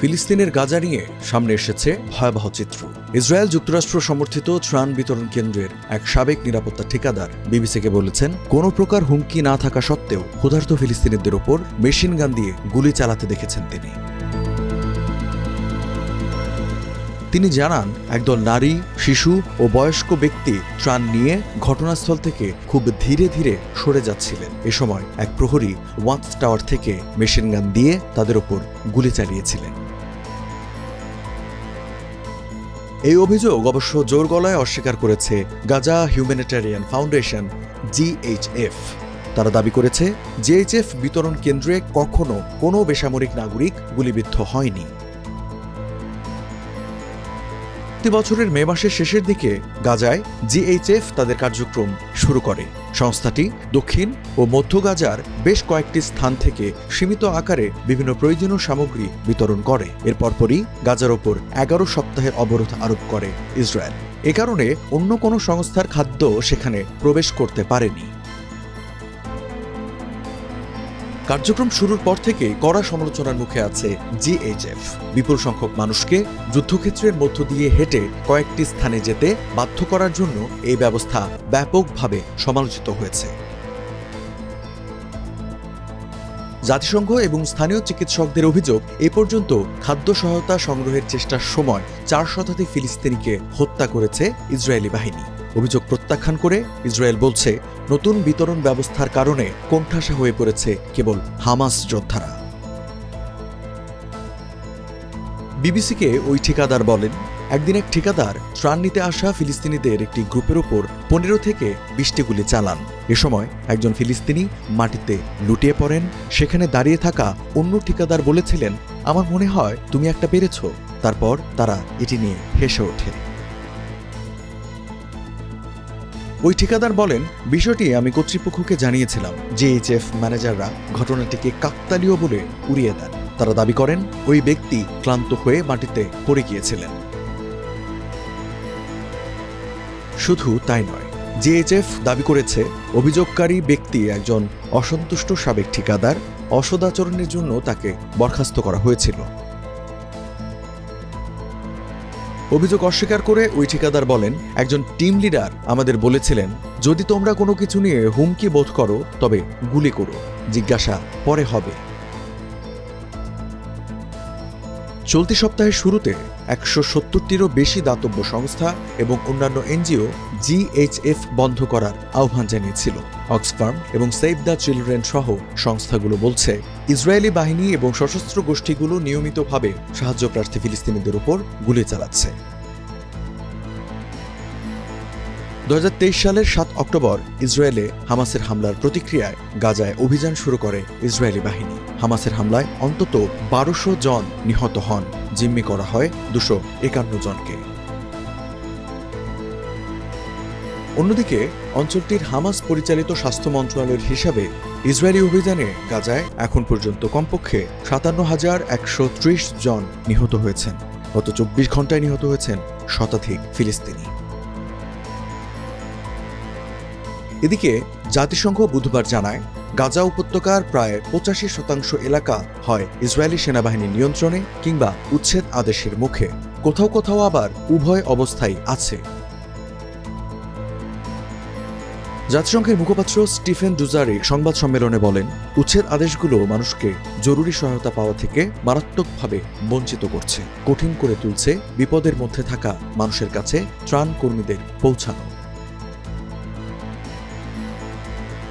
ফিলিস্তিনের গাজা নিয়ে সামনে এসেছে ভয়াবহ চিত্র। ইসরায়েল যুক্তরাষ্ট্র সমর্থিত ত্রাণ বিতরণ কেন্দ্রের এক সাবেক নিরাপত্তা ঠিকাদার বিবিসিকে বলেছেন, কোনো প্রকার হুমকি না থাকা সত্ত্বেও ক্ষুধার্ত ফিলিস্তিনিদের ওপর মেশিন গান দিয়ে গুলি চালাতে দেখেছেন তিনি। তিনি জানান, একদল নারী, শিশু ও বয়স্ক ব্যক্তি ত্রাণ নিয়ে ঘটনাস্থল থেকে খুব ধীরে ধীরে সরে যাচ্ছিলেন। এ সময় এক প্রহরী ওয়ান্স টাওয়ার থেকে মেশিন গান দিয়ে তাদের ওপর গুলি চালিয়েছিলেন। এই অভিযোগ অবশ্য জোর গলায় অস্বীকার করেছে গাজা হিউম্যানিটারিয়ান ফাউন্ডেশন জিএইচএফ তারা দাবি করেছে জিএইচএফ বিতরণ কেন্দ্রে কখনো কোনো বেসামরিক নাগরিক গুলিবিদ্ধ হয়নি। প্রতি বছরের মে মাসের শেষের দিকে গাজায় জিএইচএফ তাদের কার্যক্রম শুরু করে। সংস্থাটি দক্ষিণ ও মধ্য গাজার বেশ কয়েকটি স্থান থেকে সীমিত আকারে বিভিন্ন প্রয়োজনীয় সামগ্রী বিতরণ করে। এর পরপরই গাজার ওপর এগারো সপ্তাহের অবরোধ আরোপ করে ইসরায়েল। এ কারণে অন্য কোনো সংস্থার খাদ্য সেখানে প্রবেশ করতে পারেনি। কার্যক্রম শুরুর পর থেকে কড়া সমালোচনার মুখে আছে জিএইচএফ বিপুল সংখ্যক মানুষকে যুদ্ধক্ষেত্রের মধ্য দিয়ে হেঁটে কয়েকটি স্থানে যেতে বাধ্য করার জন্য এই ব্যবস্থা ব্যাপকভাবে সমালোচিত হয়েছে। জাতিসংঘ এবং স্থানীয় চিকিৎসকদের অভিযোগ, এ পর্যন্ত খাদ্য সহায়তা সংগ্রহের চেষ্টার সময় চার শতাধিক ফিলিস্তিনিকে হত্যা করেছে ইসরায়েলি বাহিনী। অভিযোগ প্রত্যাখ্যান করে ইসরায়েল বলছে, নতুন বিতরণ ব্যবস্থার কারণে কোণঠাসা হয়ে পড়েছে কেবল হামাস যোদ্ধারা। বিবিসিকে ওই ঠিকাদার বলেন, একদিন এক ঠিকাদার ত্রাণ নিতে আসা ফিলিস্তিনিদের একটি গ্রুপের ওপর পনেরো থেকে বিশটি গুলি চালান। এ সময় একজন ফিলিস্তিনি মাটিতে লুটিয়ে পড়েন, সেখানে দাঁড়িয়ে থাকা অন্য ঠিকাদার বলেছিলেন, আমার মনে হয় তুমি একটা পেরেছ। তারপর তারা এটি নিয়ে হেসে ওঠে। ওই ঠিকাদার বলেন, বিষয়টি আমি কর্তৃপক্ষকে জানিয়েছিলাম। জেএইচএফ ম্যানেজাররা ঘটনাটিকে কাকতালীয় বলে উড়িয়ে দেন। তারা দাবি করেন, ওই ব্যক্তি ক্লান্ত হয়ে মাটিতে পড়ে গিয়েছিলেন। শুধু তাই নয় জেএইচএফ দাবি করেছে, অভিযোগকারী ব্যক্তি একজন অসন্তুষ্ট সাবেক ঠিকাদার, অসদাচরণের জন্য তাকে বরখাস্ত করা হয়েছিল। অভিযোগ অস্বীকার করে ওই ঠিকাদার বলেন, একজন টিম লিডার আমাদের বলেছিলেন, যদি তোমরা কোনো কিছু নিয়ে হুমকি বোধ করো, তবে গুলি করো। জিজ্ঞাসা পরে হবে। চলতি সপ্তাহের শুরুতে একশো সত্তরটিরও বেশি দাতব্য সংস্থা এবং অন্যান্য এনজিও জিএইচএফ বন্ধ করার আহ্বান জানিয়েছিল। অক্সফার্ম এবং সেভ দ্য চিলড্রেন সহ সংস্থাগুলো বলছে, ইসরায়েলি বাহিনী এবং সশস্ত্র গোষ্ঠীগুলো নিয়মিতভাবে সাহায্য প্রার্থী ফিলিস্তিনিদের উপর গুলি চালাচ্ছে। দু হাজার তেইশ সালের সাত অক্টোবর ইসরায়েলে হামাসের হামলার প্রতিক্রিয়ায় গাজায় অভিযান শুরু করে ইসরায়েলি বাহিনী। হামাসের হামলায় অন্তত বারোশো জন নিহত হন। জিম্মি করা হয় দুশো একান্ন জনকে। অন্যদিকে, অঞ্চলটির হামাস পরিচালিত স্বাস্থ্য মন্ত্রণালয়ের হিসাবে ইসরায়েলি অভিযানে গাজায় এখন পর্যন্ত কমপক্ষে সাতান্ন হাজার একশো জন নিহত হয়েছেন। গত চব্বিশ ঘন্টায় নিহত হয়েছেন শতাধিক ফিলিস্তিনি। এদিকে, জাতিসংঘ বুধবার জানায়, গাজা উপত্যকার প্রায় পঁচাশি শতাংশ এলাকা হয় ইসরায়েলি সেনাবাহিনীর নিয়ন্ত্রণে কিংবা উচ্ছেদ আদেশের মুখে। কোথাও কোথাও আবার উভয় অবস্থায় আছে। জাতিসংঘের মুখপাত্র স্টিফেন ডুজারিক সংবাদ সম্মেলনে বলেন, উচ্ছেদ আদেশগুলো মানুষকে জরুরি সহায়তা পাওয়া থেকে মারাত্মকভাবে বঞ্চিত করছে। কঠিন করে তুলছে বিপদের মধ্যে থাকা মানুষের কাছে ত্রাণ কর্মীদের পৌঁছানো।